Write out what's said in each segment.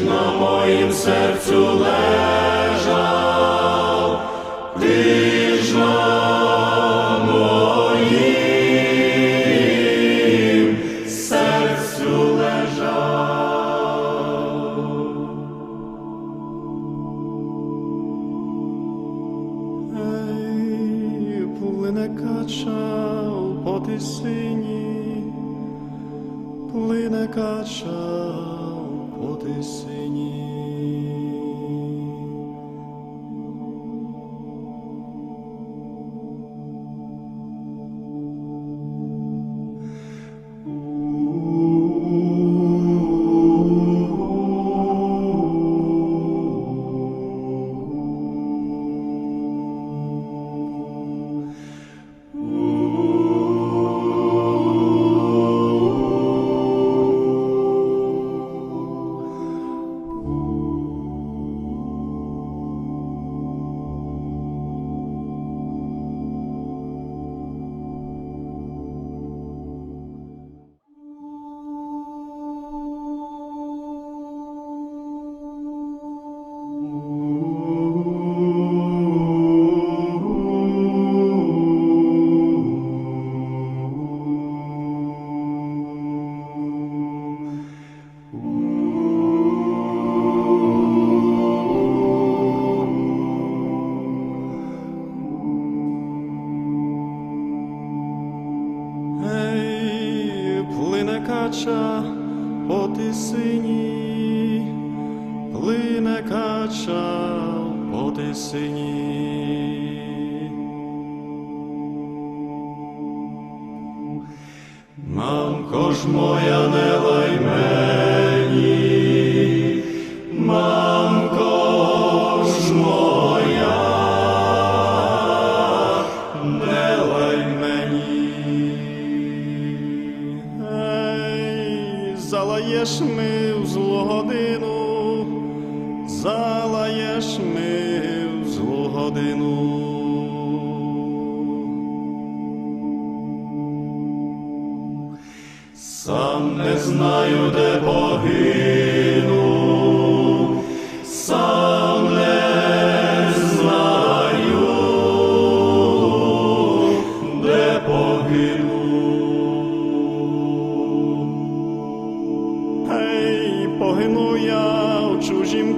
На моїм серцю лежав,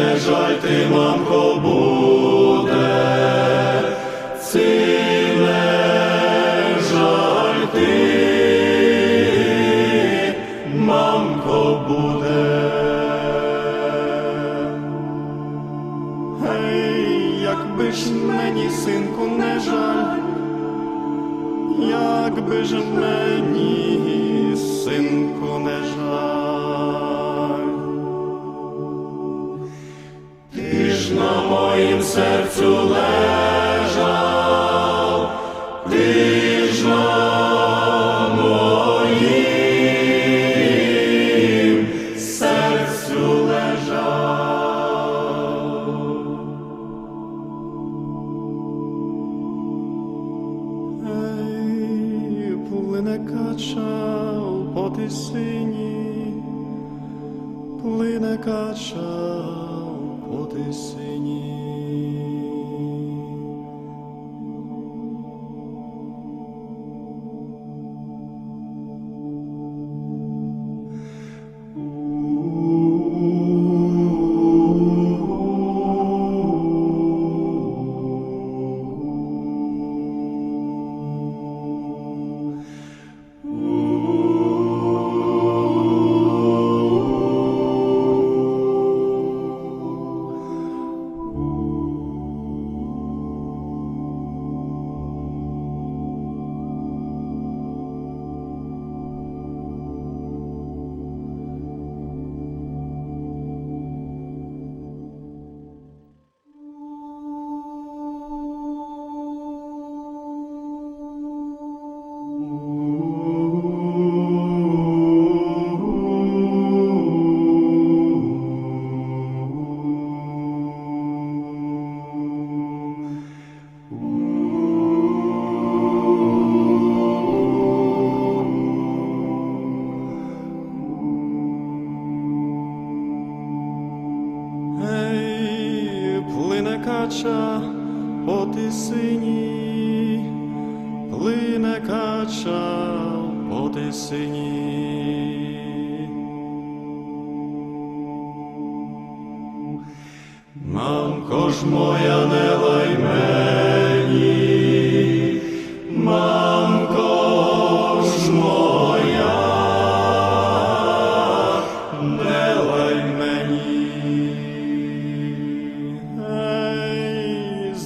не жаль ти, мамко, будь. Jesus.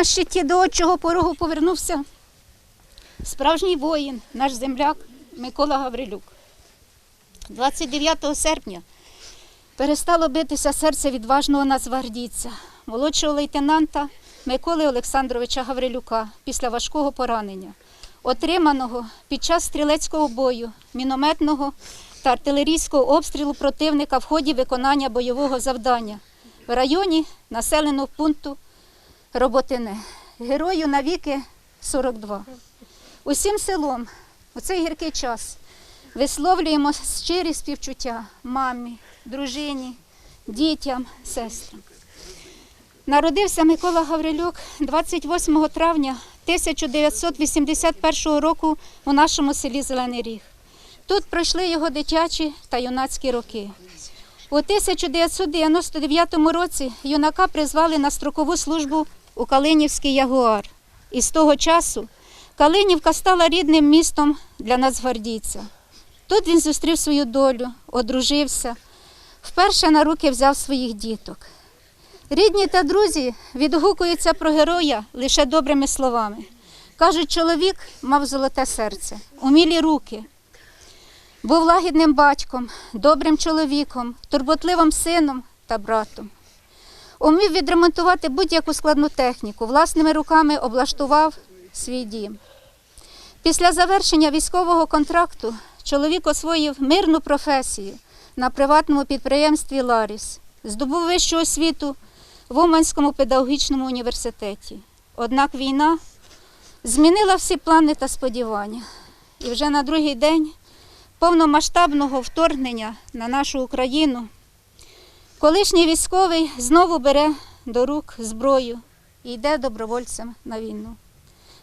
На щиті до отчого порогу повернувся справжній воїн, наш земляк Микола Гаврилюк. 29 серпня перестало битися серце відважного нацгвардійця, молодшого лейтенанта Миколи Олександровича Гаврилюка після важкого поранення, отриманого під час стрілецького бою, мінометного та артилерійського обстрілу противника в ході виконання бойового завдання в районі населеного пункту Роботине. Герою навіки 42. Усім селом у цей гіркий час висловлюємо щирі співчуття мамі, дружині, дітям, сестрам. Народився Микола Гаврилюк 28 травня 1981 року у нашому селі Зелений Ріг. Тут пройшли його дитячі та юнацькі роки. У 1999 році юнака призвали на строкову службу у Калинівський Ягуар. І з того часу Калинівка стала рідним містом для нацгвардійця. Тут він зустрів свою долю, одружився, вперше на руки взяв своїх діток. Рідні та друзі відгукуються про героя лише добрими словами. Кажуть, чоловік мав золоте серце, умілі руки, був лагідним батьком, добрим чоловіком, турботливим сином та братом. Умів відремонтувати будь-яку складну техніку, власними руками облаштував свій дім. Після завершення військового контракту чоловік освоїв мирну професію на приватному підприємстві Ларіс, здобув вищу освіту в Уманському педагогічному університеті. Однак війна змінила всі плани та сподівання. І вже на другий день повномасштабного вторгнення на нашу Україну колишній військовий знову бере до рук зброю і йде добровольцем на війну.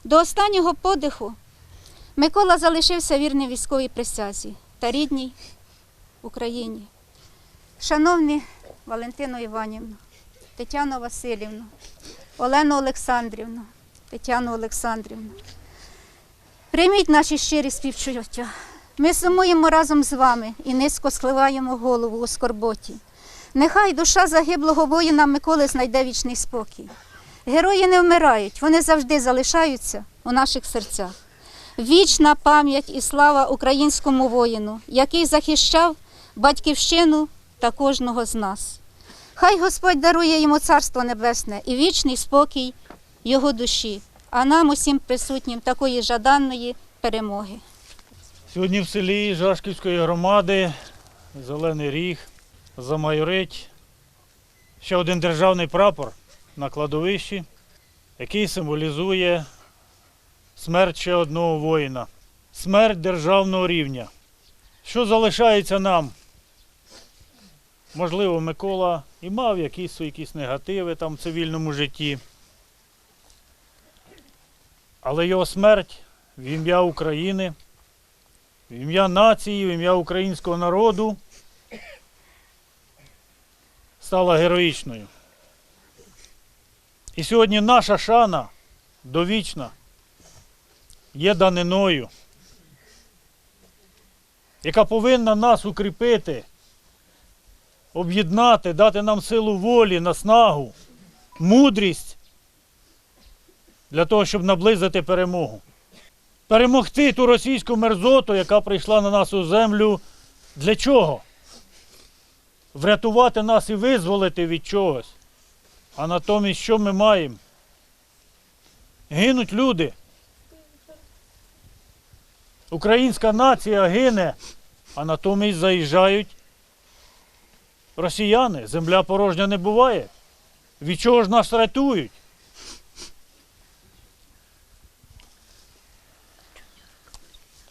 До останнього подиху Микола залишився вірним військовій присязі та рідній Україні. Шановні Валентину Іванівну, Тетяну Васильівну, Олену Олександрівну, Тетяну Олександрівну, прийміть наші щирі співчуття. Ми сумуємо разом з вами і низько схиляємо голову у скорботі. Нехай душа загиблого воїна Миколи знайде вічний спокій. Герої не вмирають, вони завжди залишаються у наших серцях. Вічна пам'ять і слава українському воїну, який захищав батьківщину та кожного з нас. Хай Господь дарує йому царство небесне і вічний спокій його душі, а нам усім присутнім такої жаданої перемоги. Сьогодні в селі Жашківської громади Зелений Ріг замайорить ще один державний прапор на кладовищі, який символізує смерть ще одного воїна, смерть державного рівня. Що залишається нам? Можливо, Микола і мав якісь, якісь негативи там в цивільному житті. Але його смерть в ім'я України в ім'я нації, в ім'я українського народу стала героїчною. І сьогодні наша шана довічна є даниною, яка повинна нас укріпити, об'єднати, дати нам силу волі, наснагу, мудрість для того, щоб наблизити перемогу перемогти ту російську мерзоту, яка прийшла на нашу землю. Для чого? Врятувати нас і визволити від чогось. А натомість що ми маємо? Гинуть люди. Українська нація гине, а натомість заїжджають росіяни. Земля порожня не буває. Від чого ж нас рятують?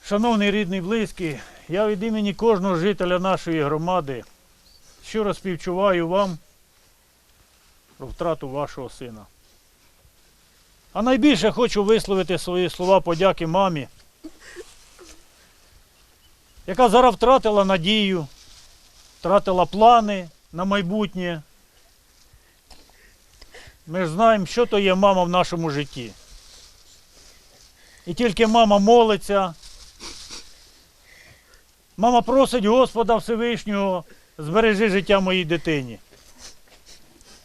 Шановний рідний близький, я від імені кожного жителя нашої громади щиро співчуваю вам про втрату вашого сина. А найбільше хочу висловити свої слова подяки мамі, яка зараз втратила надію, втратила плани на майбутнє. Ми ж знаємо, що то є мама в нашому житті. І тільки мама молиться. Мама просить Господа Всевишнього, збережи життя моїй дитині,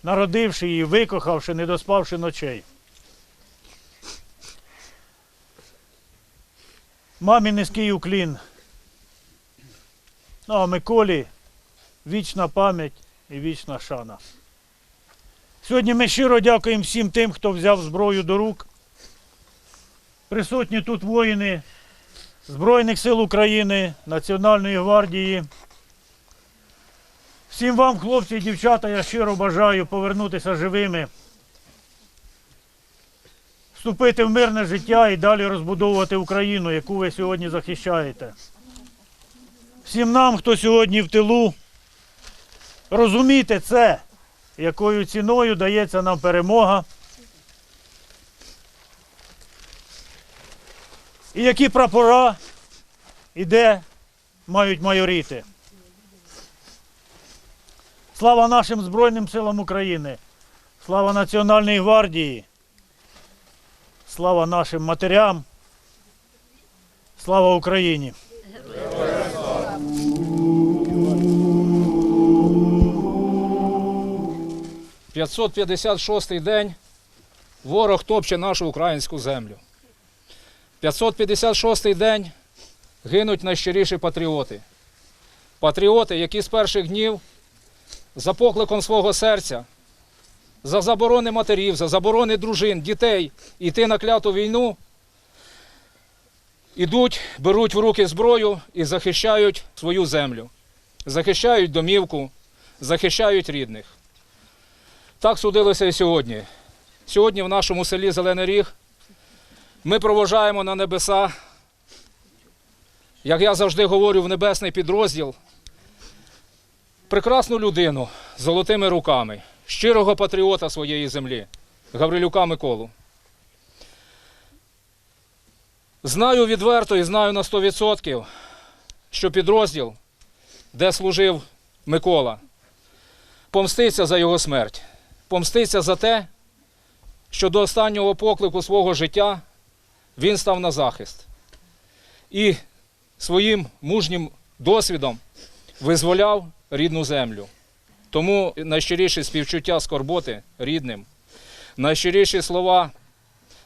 народивши її, викохавши, не доспавши ночей. Мамі низький уклін. Ну, а Миколі вічна пам'ять і вічна шана. Сьогодні ми щиро дякуємо всім тим, хто взяв зброю до рук. Присутні тут воїни Збройних сил України, Національної гвардії. Всім вам, хлопці і дівчата, я щиро бажаю повернутися живими, вступити в мирне життя і далі розбудовувати Україну, яку ви сьогодні захищаєте. Всім нам, хто сьогодні в тилу, розумійте це, якою ціною дається нам перемога. І які прапора і де мають майоріти. Слава нашим Збройним силам України, слава Національній гвардії, слава нашим матерям, слава Україні! 556-й день ворог топче нашу українську землю. 556-й день гинуть найщиріші патріоти. Патріоти, які з перших днів за покликом свого серця, за заборони матерів, за заборони дружин, дітей йти на кляту війну, ідуть, беруть в руки зброю і захищають свою землю, захищають домівку, захищають рідних. Так судилося і сьогодні. Сьогодні в нашому селі Зелений Ріг ми провожаємо на небеса, як я завжди говорю, в небесний підрозділ, прекрасну людину з золотими руками, щирого патріота своєї землі, Гаврилюка Миколу. Знаю відверто і знаю на 100%, що підрозділ, де служив Микола, помститься за його смерть помститься за те, що до останнього поклику свого життя він став на захист і своїм мужнім досвідом визволяв рідну землю. Тому найщиріші співчуття скорботи рідним, найщиріші слова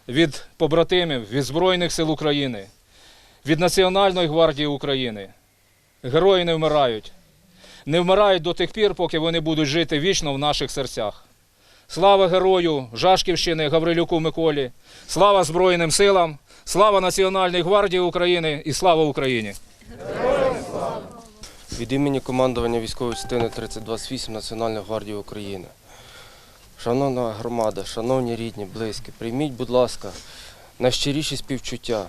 від побратимів, від Збройних сил України, від Національної гвардії України. Герої не вмирають. Не вмирають до тих пір, поки вони будуть жити вічно в наших серцях. Слава герою Жашківщини Гаврилюку Миколі, слава Збройним силам, слава Національній гвардії України і слава Україні! Від імені командування військової частини 3028 Національної гвардії України. Шановна громада, шановні рідні, близькі, прийміть, будь ласка, найщиріші співчуття.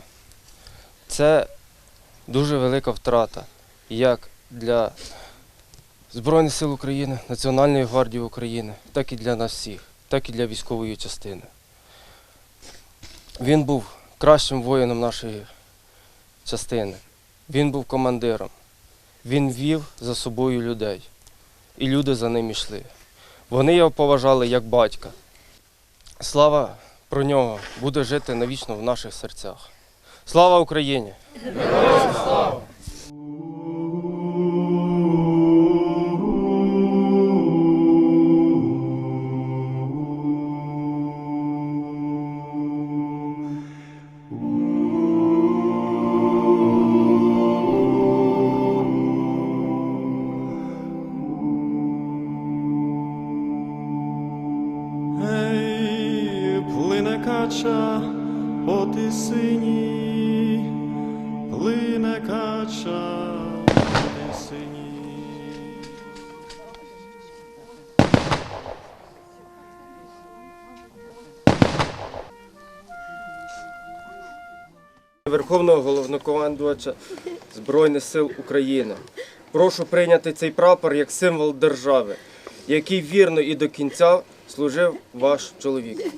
Це дуже велика втрата як для Збройних сил України, Національної гвардії України, так і для нас всіх, так і для військової частини. Він був кращим воїном нашої частини. Він був командиром. Він вів за собою людей, і люди за ним йшли. Вони його поважали як батька. Слава про нього буде жити навічно в наших серцях. Слава Україні! Ей, Верховного головнокомандувача Збройних сил України. Прошу прийняти цей прапор як символ держави, який вірно і до кінця служив ваш чоловік.